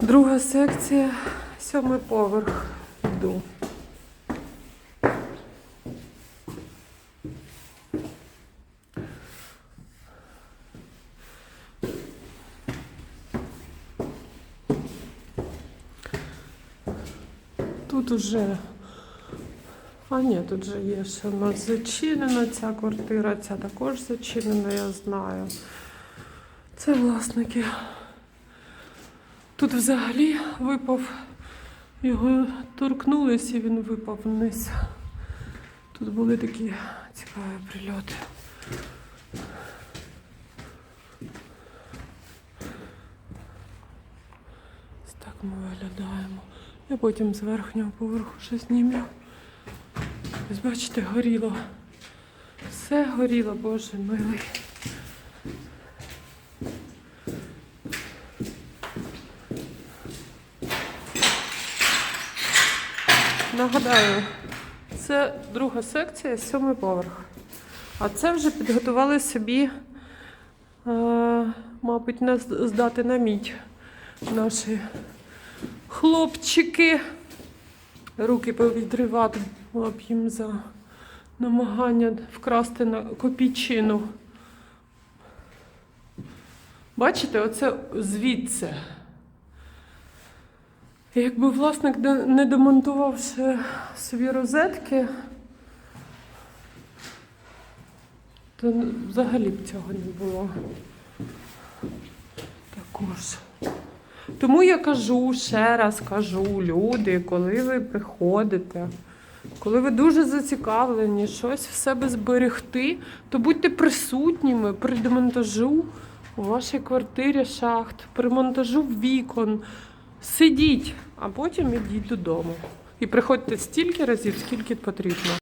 Друга секція, сьомий поверх. Йду. Тут уже. А ні, тут же є ще у нас зачинена ця квартира, ця також зачинена, я знаю. Це власники. Тут взагалі випав, його торкнулись і він випав вниз. Тут були такі цікаві прильоти. Так ми виглядаємо. Я потім з верхнього поверху ще знімлю. Ось бачите, горіло. Все горіло, Боже милий. Нагадаю, це друга секція, сьомий поверх. А це вже підготували собі, е, мабуть, нас здати на мідь наші хлопчики. Руки повідривати було б їм за намагання вкрасти на копійчину. Бачите, оце звідси. Якби власник не демонтував ще розетки, то взагалі б цього не було. Також. Тому я кажу, ще раз кажу, люди, коли ви приходите, коли ви дуже зацікавлені щось в себе зберегти, то будьте присутніми при демонтажу у вашій квартирі шахт, при монтажу вікон. Сидіть, а потім ідіть додому. І приходьте стільки разів, скільки потрібно.